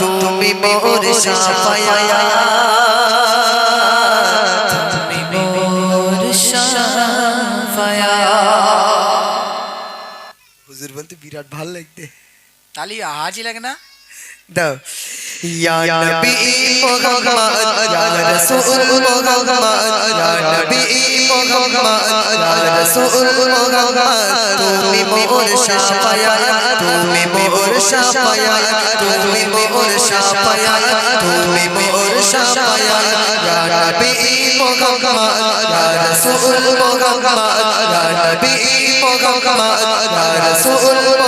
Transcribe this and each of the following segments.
তুমি মোর সাফায়াত তুমি মোর শাফায়া হুজুর বলতে বিরাট ভালো লাগতে। তালি আওয়াজই লাগে না? দাও। নবী মুহাম্মদ ইয়া রাসূল মুহাম্মদ ইয়া নবী মুহাম্মদ ইয়া রাসূল মুহাম্মদ তুমি মোর শাফায়াত তুমি মোর শাফায়াত তুমি মোর শাফায়াত তুমি মোর শাফায়াত ইয়া নবী মুহাম্মদ ইয়া রাসূল মুহাম্মদ ইয়া নবী মুহাম্মদ ইয়া রাসূল মুহাম্মদ তুমি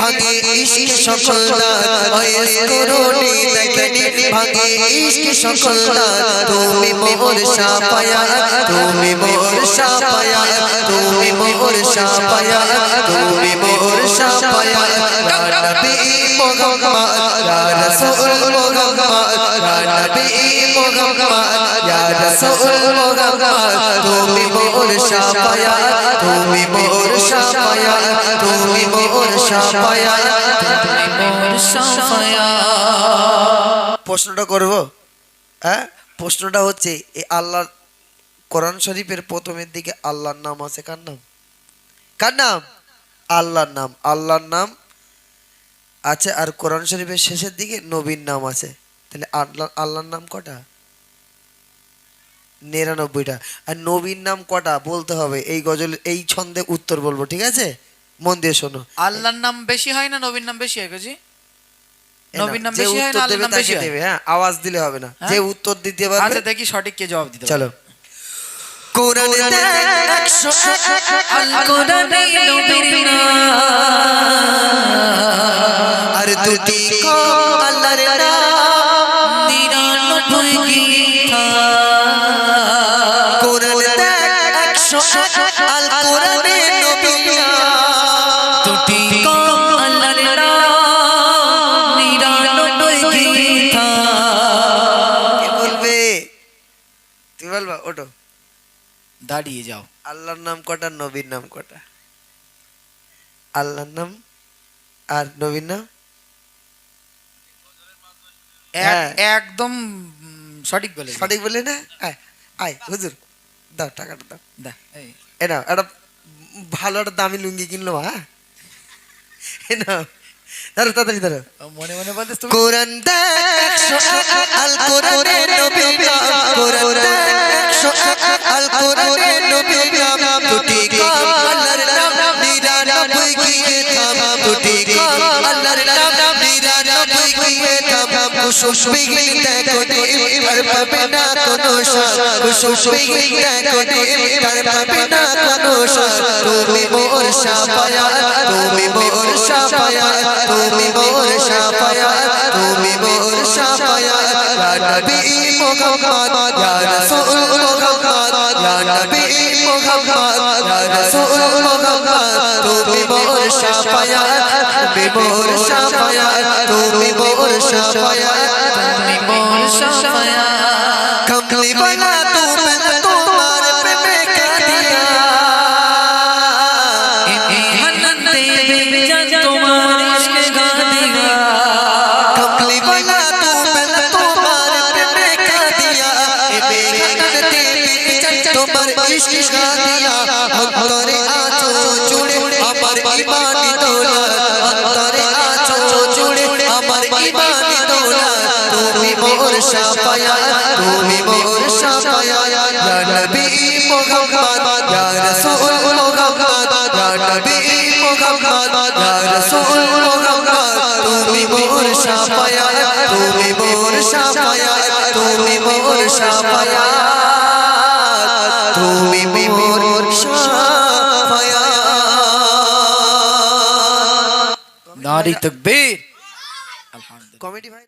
ভাগে ইশক সকল হয়েস করুনি দেখেনি। ভাগে ইশক সকল তুমি মোর শাপায়া তুমি মোর শাপায়া তুমি মোর শাপায়া তুমি মোর শাপায়া নবী মুহাম্মদ, ইয়া রাসূল মুহাম্মদ নবী মুহাম্মদ, ইয়া রাসূল মুহাম্মদ, তুমি মোর শাপায়া তুমি মোর প্রশ্নটা করব? হ্যাঁ? প্রশ্নটা হচ্ছে এই আল্লাহর কোরআন শরীফের প্রথমের দিকে আল্লাহর নাম আছে কার নাম? কার নাম? আল্লাহর নাম। আল্লাহর নাম আছে আর কোরআন শরীফের শেষের দিকে নবীর নাম আছে। তাহলে আল্লাহ আল্লাহর নাম কটা? নিরানব্বইটা। আর নবীর নাম কটা? বলতে হবে। এই গজল এই ছন্দে উত্তর বলব ঠিক আছে? মন দিয়ে শোনো। আল্লাহর নাম বেশি হয় না নবীর নাম বেশি হয় গজি নবীর নাম বেশি হয় না আল্লাহর নাম বেশি দেবে হ্যাঁ আওয়াজ দিলে হবে না। হ্যাঁ? যে উত্তর দিতে পারবে আচ্ছা দেখি সঠিক কে জবাব দিতে চলো। কোরআন একশো আল কোরআনে নবীর নাম। আর দুটি একশো আল কোরআনে নবী দুটি কম আল্লাহর নাম নিরানব্বই গীতা। কে বলবে? তুমি বলবা ওটো দাঁড়িয়ে যাও। আল্লাহর নাম কটা নবীর নাম কটা? আল্লাহর নাম আর নবীর নাম? হ্যাঁ। একদম সঠিক বলে সঠিক বলে না? আয় আয় হুজুর। দাও টাকাটা দাও। দা এই। নাও একটা ভালো একটা দামি লুঙ্গি কিনলো হ্যাঁ? নাও ধরো তাড়াতাড়ি ধরো। মনে মনে বলতে তুমি? কোরআন দেখশো আল কোরআনে নবী কোরআন দেখশো আল কোরআনে নবী দুটি কাম কুসুম বিগিল দেখো আর পাবে না কোনো সার। কুসুম বিগিল দেখো আর পাবে না কোনো সাপায়া তুমি মোর সাপায়া সাফায়া কমলি তোমার প্রেমে দিয়া মনন দেবে মোর শাপায়া তুমি মোর শাপায়া ইয়া নবী মুহাম্মদ ইয়া রাসূল মুহাম্মদ ইয়া নবী মুহাম্মদ ইয়া রাসূল মুহাম্মদ। তুমি মোর শাপায়া তুমি মোর শাপায়া তুমি মোর শাপায়া তুমি মোর শাপায়া নারী তকবীর। আলহামদুলিল্লাহ কমেডি ভাই।